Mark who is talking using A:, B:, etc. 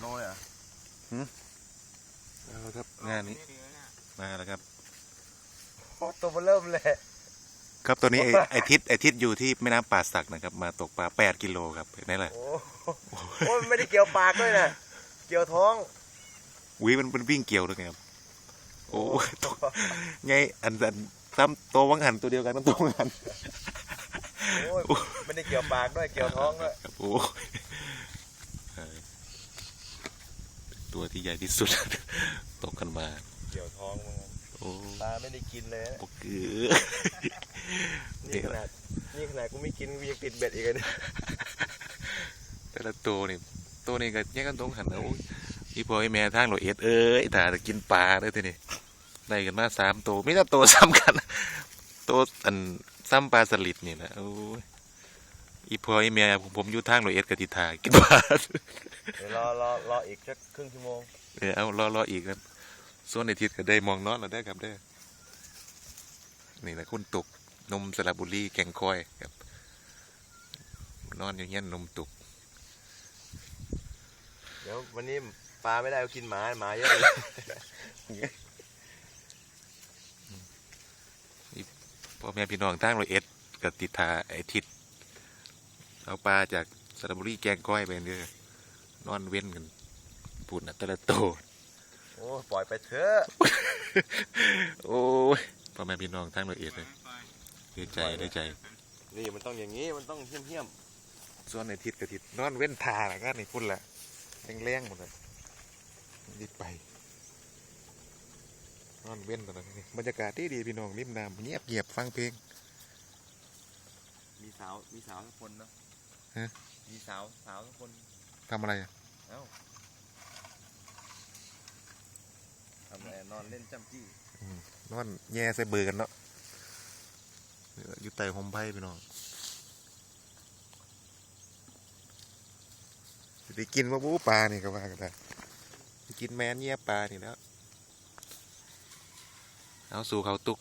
A: โน่เลยเหรอ
B: เอาละครับงานนี้มาแล้วครับ
A: โอ้ตัวมันเริ่มเลย
B: ครับตัวนี้ไอ้ไอทิศไอทิศอยู่ที่แม่น้ำป่าสักนะครับ มาตกปลา 8 กิโลครับเห็นไหมล่ะ
A: โอ้โหมันไม่ได้เกี่ยวปากด้วยนะเกี่ยวท้อง
B: วิมันเป็นวิ่งเกี่ยวด้วยไงครับโอ้ตัวไงอันอันซ้ำตัววังหันตัวเดียวกันทั้งตัววังหัน
A: โอ้ยไม่ได้เกี่ยวปากด้วยเกี่ยวท้องด้วย
B: ครับโอ้เออ ตัวที่ใหญ่ที่สุด ตกกันมา
A: เกี่ยวท้องมึง
B: โอ้
A: ปลาไม่ได้กินเลยนะ
B: ปกคือ
A: นี่ขนาดนี่ขนาดกูไม่กินกูยังติดเบ็ดอีกเลยเนี่ย
B: แต่ละตัวนี่ตัวนี้ก็แยกกันตรงหันนะโอ้ยอีพ่อไอแม่ทางโรเอ็ดเอ้ยถ้าจะกินปลาเลยทีนี้ได้กันมาสามตัวไม่ใช่ตัวซ้ำกันตัวอันซ้ำปลาสลิดนี่แหละโอ้ยอีพ่อไอแม่ผมผมอยู่ทางโรเอ็ดกับทิทากินปลา
A: เดี๋ยวรอรอรออีกสักครึ่งชั่วโมง
B: เออเอารอรออีกครับส่วนในทิศก็ได้มองนอนแล้วได้อครับได้อนี่แหละคุณตุกนมสระบุรีแก่งคอยครับ นอนอยู่เงี้ยนมตุก
A: เดี๋ยววันนี้ปลาไม่ได้ก็กินหมาหมาเยอะเลย
B: พ่อแม่พี่น้องทางโรอยเอ็ดกับติดทาไอทิศเอาปลาจากสระบุรีแกงก้อยไปเด้อ นอนเว้นกันปุ่นอัตละโต
A: โอ้ปล่อยไปเถอะ
B: โอ้ยพ่อแม่พี่น้องทางโรอยเอ็ดเลยดีใจได้ใจ
A: นี่มันต้องอย่างนี้มันต้องเหี้ยมเหี้ยม
B: ส่วนในทิศกับทิศนอนเว้นทาละกันนี่พุ่นละแรงๆหมดเลยรีบไปนอนเว้นตอนนั้นนี่บรรยากาศดีดีๆพี่น้องริมน้ำเงียบเงียบๆฟังเพลง
A: มีสาวมีสาวทุกคนเนาะ
B: ฮะ
A: มีสาวสาวทุกคน
B: ทำอะไรอะ
A: เอ้าทำอะไรนอนเล่นจ้ำจี้
B: นอนแย่ใส่เบอร์กันเนาะอยู่ใต้ห่มไผ่พี่น้องสิได้กินว่าบูปลานี่ก็ว่ากันได้สิกินแมนเงียบปลานี่แล้วเอาสู่เขาตุก